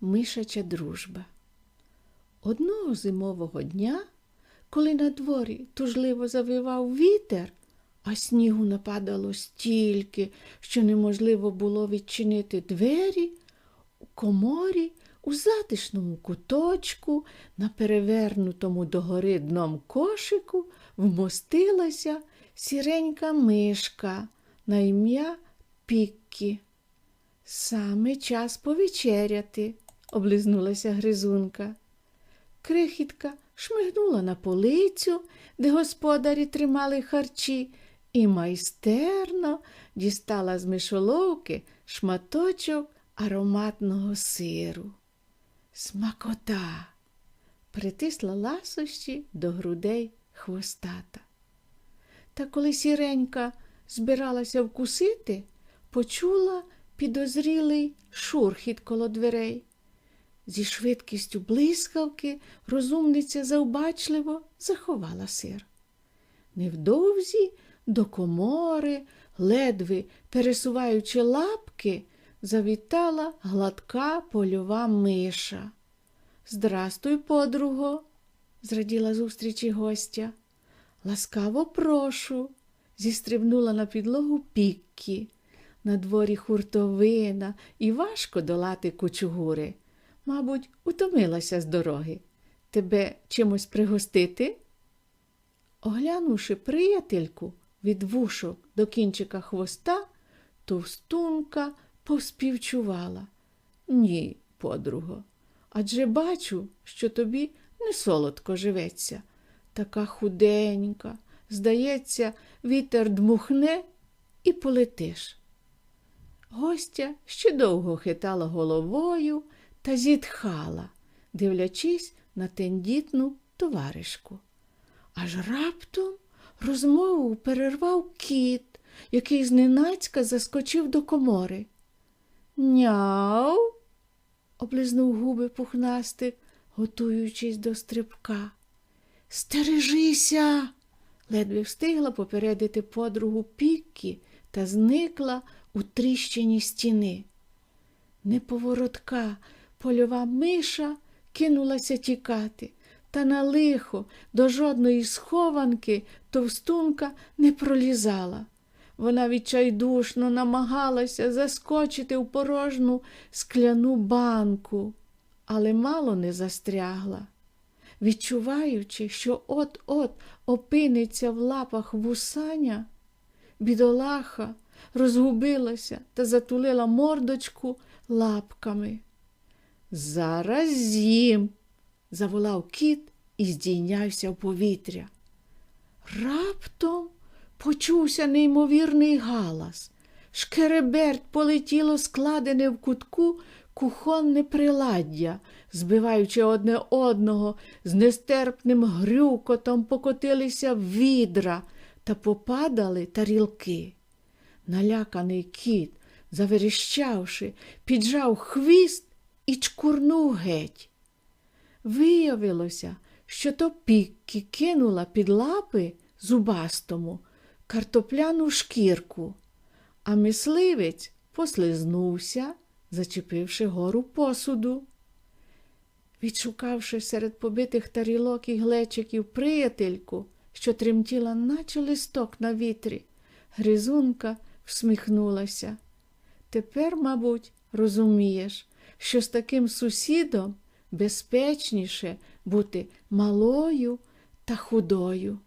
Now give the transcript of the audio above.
Мишача дружба. Одного зимового дня, коли на дворі тужливо завивав вітер, а снігу нападало стільки, що неможливо було відчинити двері, у коморі, у затишному куточку, на перевернутому догори дном кошику вмостилася сіренька мишка на ім'я Піккі. Саме час повечеряти, облизнулася гризунка. Крихітка шмигнула на полицю, де господарі тримали харчі, і майстерно дістала з мишоловки шматочок ароматного сиру. Смакота! притисла ласощі до грудей хвостата. Та коли сіренька збиралася вкусити, почула підозрілий шурхіт коло дверей. Зі швидкістю блискавки розумниця завбачливо заховала сир. Невдовзі до комори, ледве пересуваючи лапки, завітала гладка польова миша. Здрастуй, подруго, зраділа зустрічі гостя. Ласкаво прошу, зістрибнула на підлогу піккі. На дворі хуртовина і важко долати кучугури. Мабуть, утомилася з дороги. Тебе чимось пригостити? Оглянувши приятельку від вушок до кінчика хвоста, товстунка поспівчувала. Ні, подруго, адже бачу, що тобі не солодко живеться. Така худенька, здається, вітер дмухне і полетиш. Гостя ще довго хитала головою та зітхала, дивлячись на тендітну товаришку. Аж раптом розмову перервав кіт, який зненацька заскочив до комори. Няу. облизнув губи пухнастик, готуючись до стрибка. Стережися. ледве встигла попередити подругу Піккі та зникла у тріщині стіни. Неповоротка польова миша кинулася тікати, та на лихо до жодної схованки товстунка не пролізала. Вона відчайдушно намагалася заскочити в порожну скляну банку, але мало не застрягла. Відчуваючи, що от-от опиниться в лапах вусаня, бідолаха розгубилася та затулила мордочку лапками. Зараз з'їм, заволав кіт і здійнявся в повітря. Раптом почувся неймовірний галас. Шкереберть полетіло складене в кутку кухонне приладдя, збиваючи одне одного, з нестерпним грюкотом покотилися відра та попадали тарілки. Наляканий кіт, заверещавши, піджав хвіст і чкурнув геть. Виявилося, що то піккі кинула під лапи зубастому картопляну шкірку, а мисливець послизнувся, зачепивши гору посуду. Відшукавши серед побитих тарілок і глечиків приятельку, що тремтіла, наче листок на вітрі, гризунка всміхнулася. Тепер, мабуть, розумієш, що з таким сусідом безпечніше бути малою та худою.